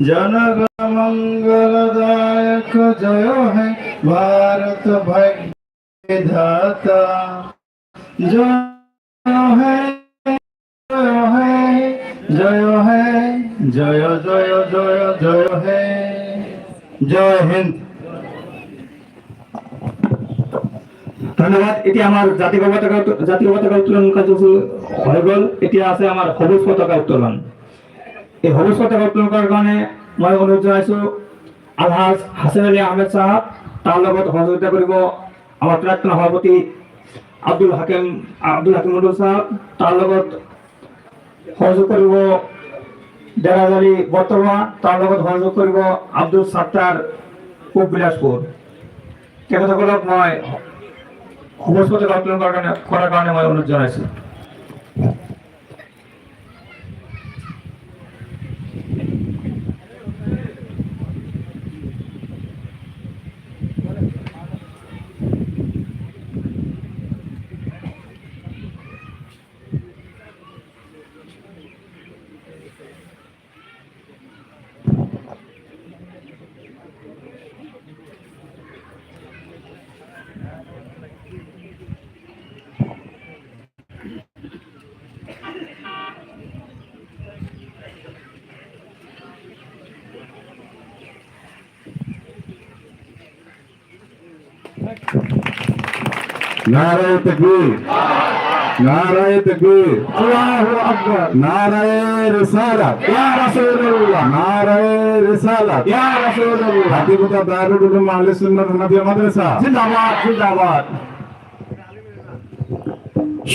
जनगण मंगलदायक जय है भारत भाग्य विधाता जय है जय है जय है जय जय जय जय है জয় হিন্দ ধন্যবাদ এটি আমার জাতীয় পতাকা উত্তো- জাতীয় পতাকা উত্তোলন কার্যসূচি হয়ে গেল এটি আছে আমার সবুজ পতাকা উত্তোলন এই পতাকা উত্তোলন করার কারণে মই অনুৰোধ জনাইছো, আলহাজ হাছেন আলী আহমেদ চাহাব তাৰ লগত সহযোগিতা কৰিব আমাৰ প্ৰাক্তন সভাপতি আব্দুল হাকিম আব্দুল হাকিম মণ্ডল চাহাব তাৰ লগত সহযোগ কৰিব দেৰাজ আলী বৰ্তমা, তাৰ লগত সহযোগ কৰিব আব্দুল ছাত্তাৰ পূব বিলাসপুৰ। তেখেতসকলক মই পতাকা উত্তোলন কৰাৰ কাৰণে কৰাৰ কাৰণে মই অনুৰোধ জনাইছো। নারায় তকবীর। নারায় তকবীর। আল্লাহু আকবার। নারায় রিসালাত। ইয়া রাসূলুল্লাহ। নারায় রিসালাত। ইয়া রাসূলুল্লাহ। হাদিবুতা দারুল উলুম আহলে সুন্নাত হানাফিয়া মাদ্রাসা। জিন্দাবাদ জিন্দাবাদ।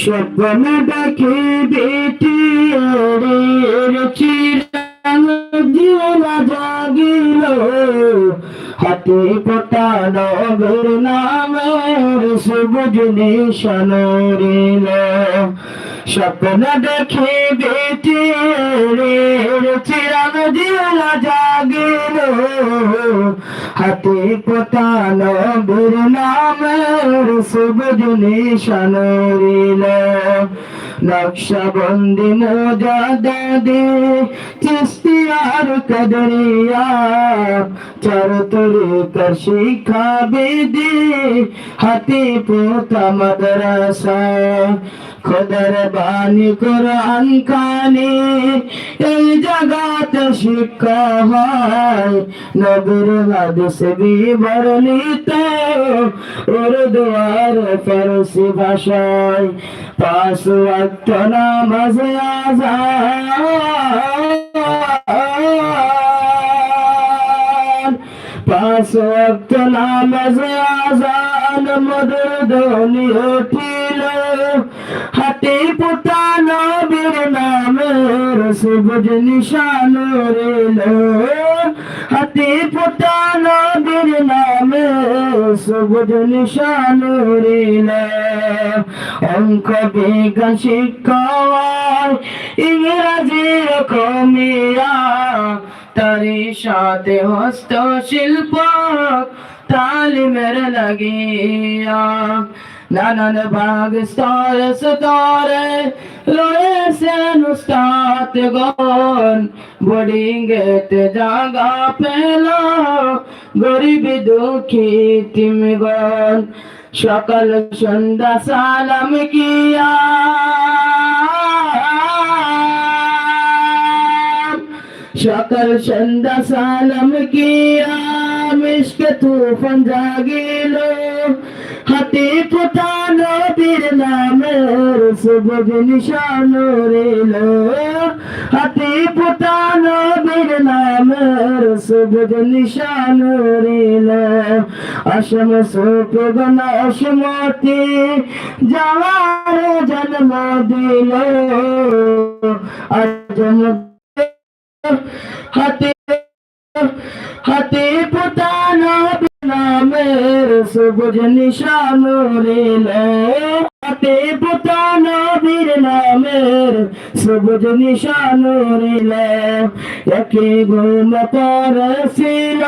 স্বপ্ন দেখে বেটি চিরাং দিওলা জাগিল হাতে পটা নগর নামের সবুজ নিশান রিল স্বপ্ন দেখে বেটি চিরাং দিওলা জাগিল। হাতে পতানো বীর নামের সবুজ নিশান রিল নকশা বন্দি মোজা দাদে চিস্তিয়ার কদরিয়া চার তরিকার শিক্ষা বিদি হাতে পোতা মাদ্রাসা খোদার বাণী কোরআন কানে, এই জগাতে শিক্ষা হয়। নবীর হাদিস বিবরণিত উর্দু আর ফারসি ভাষায় পাঁচ ওয়াক্ত নামাজ আজান। পাঁচ ওয়াক্ত নামাজ আজান, মধুর ধ্বনি উঠিল হাতে পুতা নবীর নামের সবুজ নিশান রেল হাতে পুতা নবীর নামের সবুজ নিশান রেল অঙ্ক বিজ্ঞান শিক্ষা ইংরাজির কমিয়া তারি সাথে হস্তশিল্প, তালিমের লাগিয়া। নানান ভাগ স্তর, স্তরে রয়েছেন উস্তাদ গন বোর্ডিংয়েতে জাগা পেল, গরিব দুঃখী তিমগণ। সকাল সন্ধ্যা সালাম কিয়া। সকাল সন্ধ্যা সালাম কিয়া। মিশকে তুফান জাগিল। হাতে ফুটানো বীর নামের সবুজ নিশান রেল হাতে ফুটানো বীর নামের সবুজ নিশান রেল অসম সুখ গণ অসমতি, যাওয়ার জন্ম দিল। আজম হাতে হাতে সবুজ নিশান রেল হাতে পুতানো বীর নামের সবুজ নিশান রেল একে ঘুম পরছিল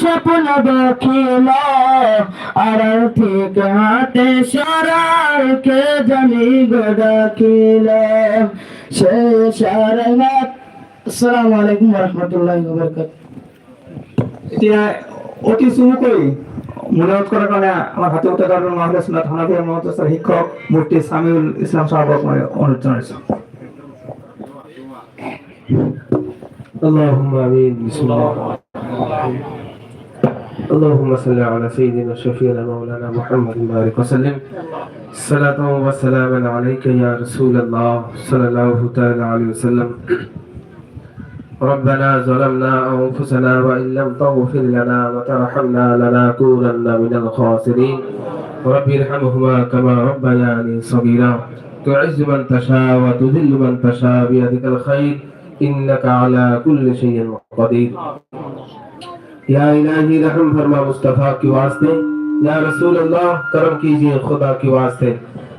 স্বপ্ন দেখিল। আর ঠিক হাতে সরারকে জানি গো ডাকিল। সে সারনাথ আসসালামু আলাইকুম রহমতুল্লাহ বরকাত অতি চমুকৈ মূল্যায়ন কৰাৰ কাৰণে আমাৰ হাতে উত্তৰ কাৰ্টুন মহাবিদ্যালয় সোণাত হানাফিয়া মহাবিদ্যালয়ৰ শিক্ষক মূৰ্তি চামিউল ইছলাম চাহাবক মই অনুৰোধ জনাইছোঁ اللهم امين بسم الله اللهم صل على سيدنا شفيعنا مولانا محمد بارك وسلم صلاة وسلاما عليك يا رسول الله صلى الله تعالى عليه وسلم ربنا ظلمنا أنفسنا وإن لم تغفر لنا وترحمنا لنكونن من الخاسرين. رب ارحمهما كما ربياني صغيرا. تعز من تشاء وتذل من تشاء بيدك الخير. إنك على كل شيء قدير. يا إلهي رحم فرما مصطفى کی واسطے. يا رسول الله کرم کیجئے خدا کی واسطے.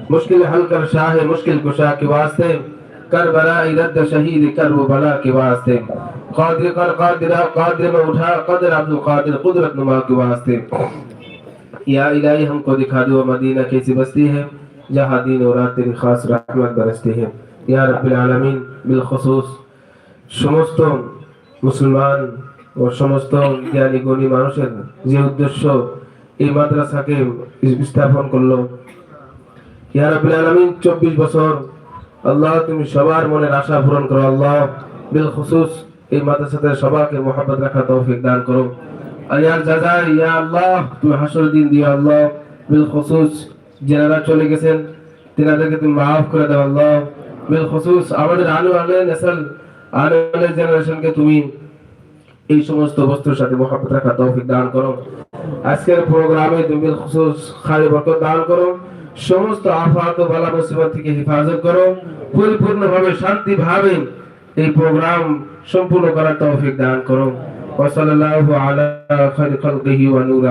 مشکل حل کر شاہ مشکل کشا کی واسطے. कर बला रद्द शहीद कर वो बला के वास्ते कादिर कर कादिर कादिर में उठा कदर अब्दुल कादिर कुदरत नुमा के वास्ते या इलाही हमको दिखा दो मदीना कैसी बस्ती है जहाँ दिन और रात तेरी खास रहमत बरसती है या रब्बिल आलमीन बिलखुसूस সমস্ত মুসলমান ও সমস্ত জ্ঞানী গুণী মানুষের যে উদ্দেশ্য এই মাদ্রাসাকে স্থাপন করলো ইয়া রাব্বিল আলামিন 24 বছর আল্লাহ, তুমি সবার মনের আশা পূরণ করো আল্লাহ। বিল খুসুস, এই মাদ্রাসাতে সবাইকে মোহাব্বত রাখা তৌফিক দান করো। আর ইয়ার জাযা ইয়া আল্লাহ, তুমি হাসর দিন দিও আল্লাহ। বিল খুসুস, যারা চলে গেছেন, তেনাদেরকে তুমি মাফ করে দাও আল্লাহ। বিল খুসুস, আমাদের আনু আলে নেসল, আনু আলে জেনারেশনকে তুমি এই সমস্ত বস্তুর সাথে মহাব্বত রাখা তৌফিক দান করো। আজকের প্রোগ্রামে তুমি বিল খুসুস, খালি বরকত দান করো। সমস্ত আফাত ও বালা মুসিবত থেকে হেফাজত করো। পরিপূর্ণভাবে শান্তি ভাবে এই প্রোগ্রাম সম্পূর্ণ করার তৌফিক দান করো। ওয়া সাল্লাল্লাহু আলা খায়রুল খালকিহি ওয়া নূর।